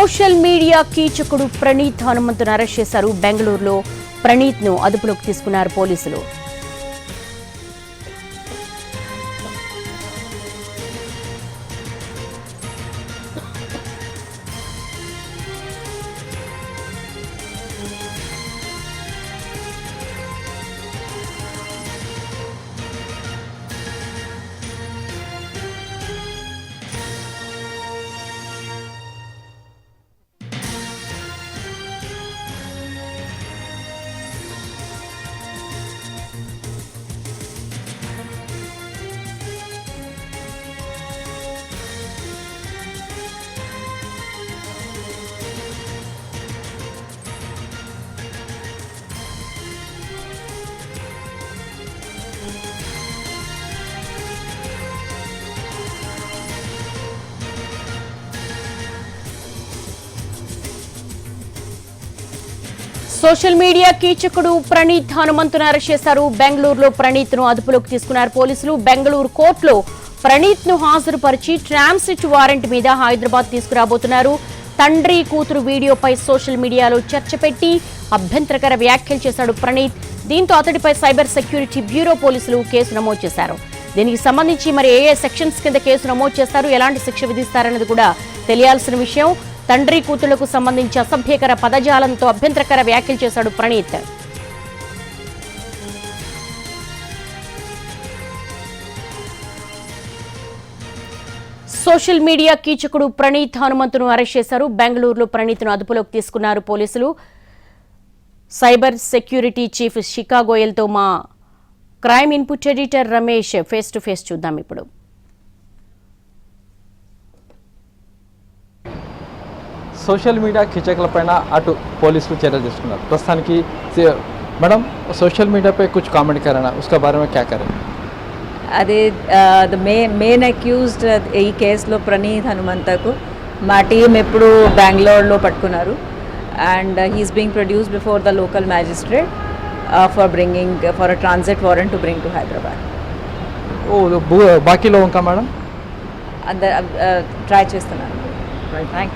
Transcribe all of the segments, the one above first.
Social media కీచకుడు Praneeth హనుమంతును arrest చేశారు. బెంగళూరులో ప్రణీత్ను అదుపులోకి తీసుకున్నారు పోలీసులు. సోషల్ మీడియా కీచకుడు ప్రణీత్ హనుమంతును అరెస్ట్ చేశారు. బెంగళూరులో ప్రణీత్ను అదుపులోకి తీసుకున్నారు పోలీసులు. బెంగళూరు కోర్టులో ప్రణీత్ను హాజరుపరిచి ట్రాన్సిట్ వారెంట్ మీద హైదరాబాద్ తీసుకురాబోతున్నారు. తండ్రి కూతురు వీడియోపై సోషల్ మీడియాలో చర్చ పెట్టి అభ్యంతరకర వ్యాఖ్యలు చేశాడు ప్రణీత్. దీంతో అతడిపై సైబర్ సెక్యూరిటీ బ్యూరో పోలీసులు కేసు నమోదు చేశారు. దీనికి సంబంధించి మరి ఏ ఏ సెక్షన్స్ కింద కేసు నమోదు చేస్తారు? ఎలాంటి శిక్ష విధిస్తారన్నది కూడా తెలియాల్సిన విషయం. తండ్రి కూతుళ్ళకు సంబంధించి అసభ్యకర పదజాలంతో అభ్యంతరకర వ్యాఖ్యలు చేశాడు ప్రణీత్. సోషల్ మీడియా కీచకుడు ప్రణీత్ హనుమంతును అరెస్ట్ చేశారు. బెంగళూరులో ప్రణీత్ను అదుపులోకి తీసుకున్నారు పోలీసులు. సైబర్ సెక్యూరిటీ చీఫ్ శిఖా గోయల్తో మా crime input editor Ramesh face to face చూద్దాం ఇప్పుడు. సోషల్ మీడియా కిచకులపైన అటు పోలీసులు చర్యలు తీసుకున్నారు ప్రస్తుతానికి సి- మేడం సోషల్ मीडिया पे कुछ कमेंट करना उसके बारे में क्या करें అదే ద మే మెయిన్ అక్యూజ్డ్ ఈ కేసులో ప్రణీత్ హనుమంతకు మా టీం ఎప్పుడు బెంగళూరులో పట్టుకున్నారు and he's being produce before the local magistrate for bringing for a transit warrant to bring to Hyderabad वो बु- बाकी लोगों का मैडम అందరు ట్రై చేస్తున్నాను థ్యాంక్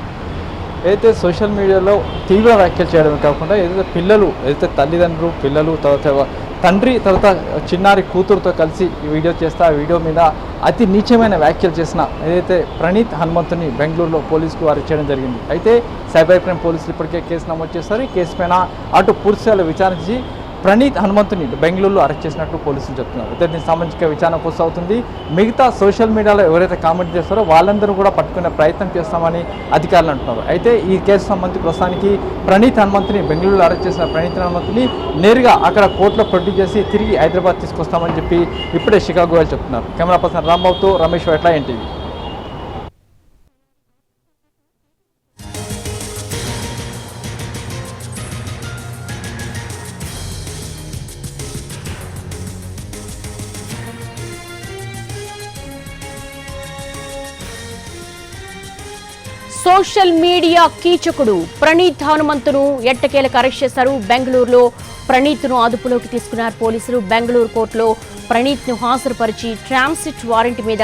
ఏదైతే సోషల్ మీడియాలో తీవ్ర వ్యాఖ్యలు చేయడమే కాకుండా ఏదైతే పిల్లలు ఏదైతే తల్లిదండ్రులు పిల్లలు తర్వాత తండ్రి తర్వాత చిన్నారి కూతురుతో కలిసి ఈ వీడియో చేస్తే ఆ వీడియో మీద అతి నీచమైన వ్యాఖ్యలు చేసిన ఏదైతే ప్రణీత్ హనుమంతుని బెంగళూరులో పోలీసులు అరెస్ట్ చేయడం జరిగింది. అయితే సైబర్ క్రైమ్ పోలీసులు ఇప్పటికే కేసు నమోదు చేస్తారు ఈ కేసు పైన అటు పూర్తిస్థాయిలో విచారించి ప్రణీత్ హనుమంతుని బెంగళూరులో అరెస్ట్ చేసినట్టు పోలీసులు చెప్తున్నారు. అయితే సామాజిక విచారణ విచారణ అవుతుంది మిగతా సోషల్ మీడియాలో ఎవరైతే కామెంట్ చేస్తారో వాళ్ళందరూ కూడా పట్టుకునే ప్రయత్నం చేస్తామని అధికారులు అంటున్నారు. అయితే ఈ కేసు సంబంధించి ప్రస్తుతానికి ప్రణీత్ హనుమంతుని బెంగళూరులో అరెస్ట్ చేసిన ప్రణీత్ హనుమంతుని నేరుగా అక్కడ కోర్టులో ప్రొడ్యూస్ చేసి తిరిగి హైదరాబాద్ తీసుకొస్తామని చెప్పి ఇప్పుడే షికాగో చెప్తున్నారు. Camera person రాంబాబుతో Ramesh Vetla NTV. Social media కీచకుడు ప్రణీత్ హనుమంతును ఎట్టకేలకు అరెస్ట్ చేశారు. బెంగళూరులో ప్రణీత్ను అదుపులోకి తీసుకున్నారు పోలీసులు. బెంగళూరు కోర్టులో ప్రణీత్ను హాజరుపరిచి ట్రాన్సిట్ వారెంట్ మీద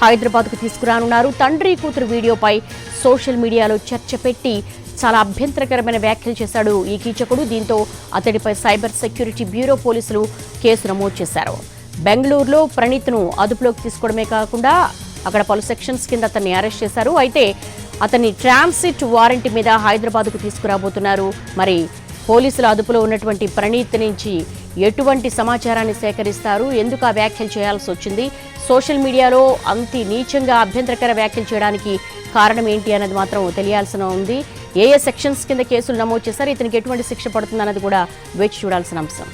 హైదరాబాద్కు తీసుకురానున్నారు. తండ్రి కూతురు వీడియోపై సోషల్ మీడియాలో చర్చ పెట్టి చాలా అభ్యంతరకరమైన వ్యాఖ్యలు చేశాడు ఈ కీచకుడు. దీంతో అతడిపై సైబర్ సెక్యూరిటీ బ్యూరో పోలీసులు కేసు నమోదు చేశారు. బెంగళూరులో ప్రణీత్ను అదుపులోకి తీసుకోవడమే కాకుండా అక్కడ పలు సెక్షన్స్ కింద అతన్ని అరెస్ట్ చేశారు. అయితే అతన్ని ట్రాన్సిట్ వారెంట్ మీద హైదరాబాద్కు తీసుకురాబోతున్నారు. మరి పోలీసుల అదుపులో ఉన్నటువంటి ప్రణీత్ నుంచి ఎటువంటి సమాచారాన్ని సేకరిస్తారు? ఎందుకు ఆ వ్యాఖ్యలు చేయాల్సి వచ్చింది? సోషల్ మీడియాలో అంతి నీచంగా అభ్యంతరకర వ్యాఖ్యలు చేయడానికి కారణం ఏంటి అన్నది మాత్రం తెలియాల్సిన ఉంది. ఏ ఏ సెక్షన్స్ కింద కేసులు నమోదు చేశారు? ఇతనికి ఎటువంటి శిక్ష పడుతుంది అన్నది కూడా వేచి చూడాల్సిన అంశం.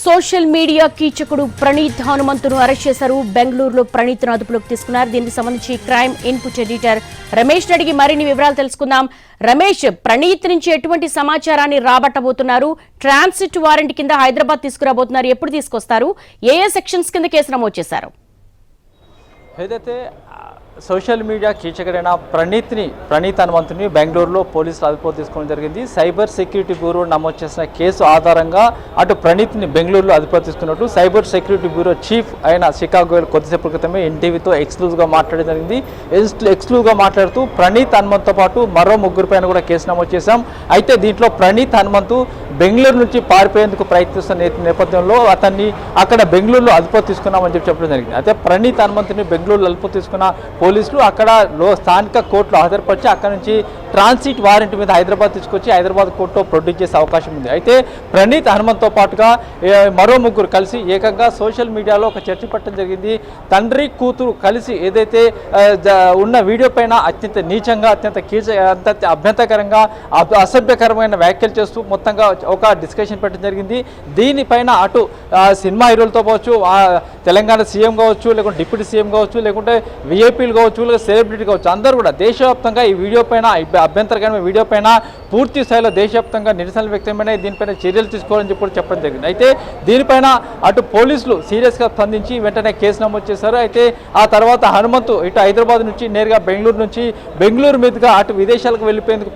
సోషల్ మీడియా కీచకుడు ప్రణీత్ హనుమంతును అరెస్ట్ చేశారు. బెంగళూరులో ప్రణీత్ను అదుపులోకి తీసుకున్నారు. దీనికి సంబంధించి క్రైమ్ ఇన్పుట్ ఎడిటర్ రమేష్ అడిగి మరిన్ని వివరాలు తెలుసుకుందాం. రమేష్ ప్రణీత్ నుంచి ఎటువంటి సమాచారాన్ని రాబట్టబోతున్నారు? ట్రాన్సిట్ వారెంట్ కింద హైదరాబాద్ తీసుకురాబోతున్నారు. ఎప్పుడు తీసుకొస్తారు? ఏ ఏ సెక్షన్స్ కింద కేసు నమోదు చేశారు? ఏదైతే సోషల్ మీడియా కీచకుడైన ప్రణీత్ని ప్రణీత్ హనుమంతుని బెంగళూరులో పోలీసులు అదుపులో తీసుకోవడం జరిగింది. సైబర్ సెక్యూరిటీ బ్యూరో నమోదు చేసిన కేసు ఆధారంగా అటు ప్రణీత్ని బెంగళూరులో అదుపులో తీసుకున్నట్టు సైబర్ సెక్యూరిటీ బ్యూరో చీఫ్ అయిన షికాగో కొద్దిసేపు క్రితమే ఎన్టీవీతో ఎక్స్క్లూజ్గా మాట్లాడడం జరిగింది. ఎక్స్క్లూజ్గా మాట్లాడుతూ ప్రణీత్ హనుమంత్తో పాటు మరో ముగ్గురు పైన కూడా కేసు నమోదు చేశాం. అయితే దీంట్లో ప్రణీత్ హనుమంతు బెంగళూరు నుంచి పారిపోయేందుకు ప్రయత్నిస్తున్న నే- నేపథ్యంలో అతన్ని అక్కడ బెంగళూరులో అదుపు తీసుకున్నామని చెప్పి చెప్పడం జరిగింది. అయితే ప్రణీత్ హనుమంతుని బెంగళూరులో అదుపు తీసుకున్న పోలీసులు అక్కడ లో స్థానిక కోర్టులో హాజరుపరిచి అక్కడ నుంచి ట్రాన్సిట్ వారెంట్ మీద హైదరాబాద్ తీసుకొచ్చి హైదరాబాద్ కోర్టులో ప్రొడ్యూస్ చేసే అవకాశం ఉంది. అయితే ప్రణీత్ హనుమంత్తో పాటుగా మరో ముగ్గురు కలిసి ఏకంగా సోషల్ మీడియాలో ఒక చర్చ పెట్టడం జరిగింది. తండ్రి కూతురు కలిసి ఏదైతే ఉన్న వీడియో పైన అత్యంత నీచంగా అత్యంత కీచ అత్యంత అభ్యంతకరంగా అబ్- అసభ్యకరమైన వ్యాఖ్యలు చేస్తూ మొత్తంగా ఒక డిస్కషన్ పెట్టడం జరిగింది. దీనిపైన అటు సినిమా హీరోలతో కావచ్చు తెలంగాణ సీఎం కావచ్చు లేకుంటే డిప్యూటీ సీఎం కావచ్చు లేకుంటే విఐపీలు కావచ్చు లేదా సెలబ్రిటీ కావచ్చు అందరూ కూడా దేశవ్యాప్తంగా ఈ వీడియో పైన అభ్యంతరకరమైన వీడియో పైన పూర్తి స్థాయిలో దేశవ్యాప్తంగా నిరసనలు వ్యక్తమైన దీనిపైన చర్యలు తీసుకోవాలని చెప్పి చెప్పడం జరిగింది. అయితే దీనిపైన అటు పోలీసులు సీరియస్గా స్పందించి వెంటనే కేసు నమోదు చేశారు. అయితే ఆ తర్వాత హనుమంతు ఇటు హైదరాబాద్ నుంచి నేరుగా బెంగళూరు నుంచి బెంగళూరు మీదుగా అటు విదేశాలకు వెళ్ళిపోయేందుకు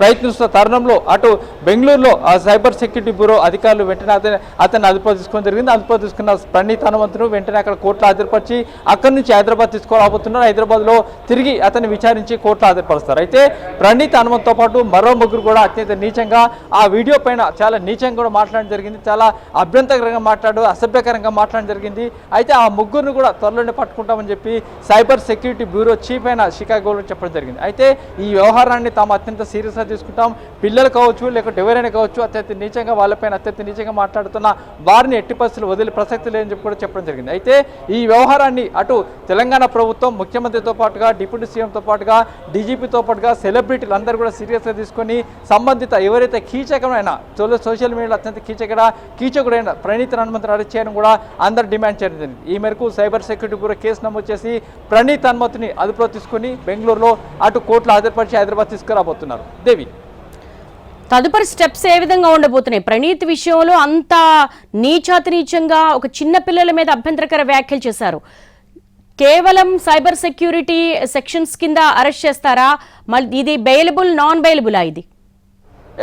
ప్రయత్నిస్తున్న తరుణంలో అటు బెంగళూరులో సైబర్ సెక్యూరిటీ బ్యూరో అధికారులు వెంటనే అతని అతన్ని అదుపులో తీసుకోవడం జరిగింది. అదుపులో తీసుకున్న ప్రణీత్ హనుమంతును వెంటనే అక్కడ కోర్టులో హాజరుపరిచి అక్కడి నుంచి హైదరాబాద్ తీసుకురాబోతున్నారు హైదరాబాద్లో తిరిగి అతన్ని విచారించి కోర్టులో హాజరుపరుస్తారు. అయితే ప్రణీత్ హనుమంత్తో పాటు మరో ముగ్గురు కూడా అత్యంత నీచంగా ఆ వీడియో పైన చాలా నీచంగా కూడా మాట్లాడడం జరిగింది. చాలా అభ్యంతరంగా మాట్లాడు అసభ్యకరంగా మాట్లాడడం జరిగింది. అయితే ఆ ముగ్గురిని కూడా త్వరలోనే పట్టుకుంటామని చెప్పి సైబర్ సెక్యూరిటీ బ్యూరో చీఫ్ అయిన షికాగోలో చెప్పడం జరిగింది. అయితే ఈ వ్యవహారాన్ని తాము అత్యంత సీరియస్గా తీసుకుంటాం. పిల్లలు కావచ్చు లేకుంటే ఎవరైనా కావచ్చు అత్యంత నీచంగా వాళ్ళపైన అత్యంత నీచంగా మాట్లాడుతున్న వారిని ఎట్టి పరిస్థితులు వదిలే ప్రసక్తి లేదని చెప్పి కూడా చెప్పడం జరిగింది. అయితే ఈ వ్యవహారాన్ని అటు తెలంగాణ ప్రభుత్వం ముఖ్యమంత్రితో పాటుగా డిప్యూటీ సీఎంతో పాటుగా డీజీపీతో పాటుగా సెలబ్రిటీలు అందరూ కూడా సీరియస్గా తీసుకొని సంబంధిత ఎవరైతే కీచకమైన తొలి సోషల్ మీడియాలో అత్యంత కీచకడ కీచకుడైన ప్రణీత్ హనుమంతుని అరెస్ట్ చేయడం కూడా అందరు డిమాండ్ చేయడం జరిగింది. ఈ మేరకు సైబర్ సెక్యూరిటీ బ్యూరో కేసు నమోదు చేసి ప్రణీత్ హనుమతిని అదుపులో తీసుకొని బెంగళూరులో అటు కోర్టులో హాజరుపరిచి హైదరాబాద్ తీసుకురాబోతున్నారు. దేవి. తదుపరి స్టెప్స్ ఏ విధంగా ఉండబోతున్నాయి? ప్రణీత్ విషయంలో అంత నీచాతి నీచంగా ఒక చిన్న పిల్లల మీద అభ్యంతరకర వ్యాఖ్యలు చేశారు. కేవలం సైబర్ సెక్యూరిటీ సెక్షన్స్ కింద అరెస్ట్ చేస్తారా? మళ్ళీ ఇది బెయిలబుల్ నాన్ బెయిలబులా ఇది?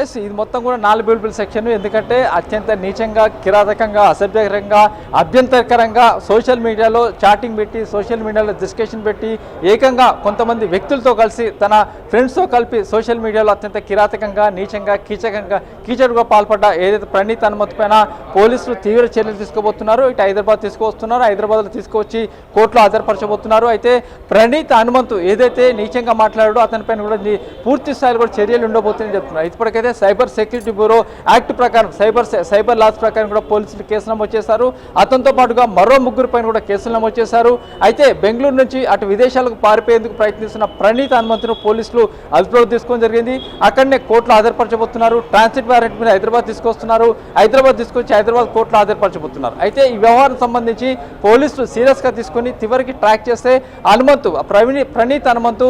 ఎస్ ఇది మొత్తం కూడా నాలుగు బిల్బుల్ సెక్షన్ ఎందుకంటే అత్యంత నీచంగా కిరాతకంగా అసభ్యకరంగా అభ్యంతరకరంగా సోషల్ మీడియాలో చాటింగ్ పెట్టి సోషల్ మీడియాలో డిస్కషన్ పెట్టి ఏకంగా కొంతమంది వ్యక్తులతో కలిసి తన ఫ్రెండ్స్తో కలిపి సోషల్ మీడియాలో అత్యంత కిరాతకంగా నీచంగా కీచకంగా కీచడుగా పాల్పడ్డ ఏదైతే ప్రణీత్ అనుమతి పైన పోలీసులు తీవ్ర చర్యలు తీసుకోబోతున్నారు ఇటు హైదరాబాద్ తీసుకువస్తున్నారు హైదరాబాద్లో తీసుకువచ్చి కోర్టులో హాజరుపరచబోతున్నారు. అయితే ప్రణీత్ హనుమంతు ఏదైతే నీచంగా మాట్లాడాడో అతనిపైన కూడా పూర్తి స్థాయిలో కూడా చర్యలు ఉండబోతుందని చెప్తున్నారు. ఇప్పటికైతే సైబర్ సెక్యూరిటీ బ్యూరో యాక్ట్ ప్రకారం సైబర్ సైబర్ లాస్ ప్రకారం కూడా పోలీసులు కేసు నమోదు చేశారు. అతనితో పాటుగా మరో ముగ్గురు పైన కూడా కేసులు నమోదు చేశారు. అయితే బెంగళూరు నుంచి అటు విదేశాలకు పారిపోయేందుకు ప్రయత్నిస్తున్న ప్రణీత్ హనుమంతును పోలీసులు అదుపులోకి తీసుకోవడం జరిగింది. అక్కడనే కోర్టులో హాజరుపరచబోతున్నారు. ట్రాన్సిట్ వారెంట్ మీద హైదరాబాద్ తీసుకొస్తున్నారు. హైదరాబాద్ తీసుకొచ్చి హైదరాబాద్ కోర్టులో హాజరుపరచబోతున్నారు. అయితే ఈ వ్యవహారం సంబంధించి పోలీసులు సీరియస్గా తీసుకొని చివరికి ట్రాక్ చేస్తే హనుమంతు ప్రవీణ్ ప్రణీత్ హనుమంతు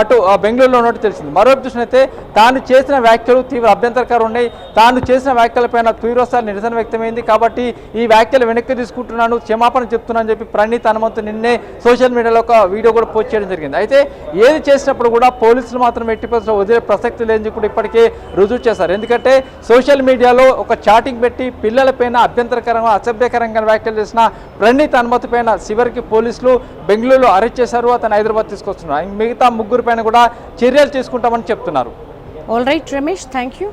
అటు బెంగళూరులో ఉన్నట్టు తెలిసింది. మరో చూసినైతే తాను చేసిన వ్యాఖ్యలు తీవ్ర అభ్యంతరకరం ఉన్నాయి. తాను చేసిన వ్యాఖ్యలపైన తీవ్రస్థాయి నిరసన వ్యక్తమైంది. కాబట్టి ఈ వ్యాఖ్యలు వెనక్కి తీసుకుంటున్నాను క్షమాపణ చెప్తున్నాను చెప్పి ప్రణీత్ హనుమంతు నిన్నే సోషల్ మీడియాలో ఒక వీడియో కూడా పోస్ట్ చేయడం జరిగింది. అయితే ఏది చేసినప్పుడు కూడా పోలీసులు మాత్రం ఎట్టి పరిస్థితుల్లో వదిలే ప్రసక్తి లేని కూడా ఇప్పటికే రుజువు చేశారు. ఎందుకంటే సోషల్ మీడియాలో ఒక చాటింగ్ పెట్టి పిల్లలపైన అభ్యంతరకరంగా అసభ్యకరంగా వ్యాఖ్యలు చేసిన ప్రణీత్ హనుమతి పైన చివరికి పోలీసులు బెంగళూరులో అరెస్ట్ చేశారు. అతను హైదరాబాద్ తీసుకొస్తున్నారు. మిగతా ముగ్గురు పైన కూడా చర్యలు తీసుకుంటామని చెప్తున్నారు. All right Ramesh thank you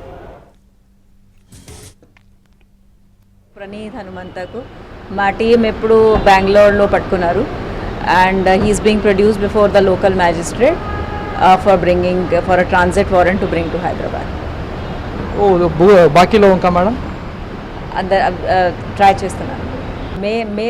Praneeth హనుమంతకు మా టీం ఎప్పుడు బెంగళూరులో పట్టుకున్నారు. And he's being produce before the local magistrate for bringing for a transit warrant to bring to Hyderabad ఓ బాకీలో ఇంకా మేడం? అందరు ట్రై చేస్తున్నాను మే మే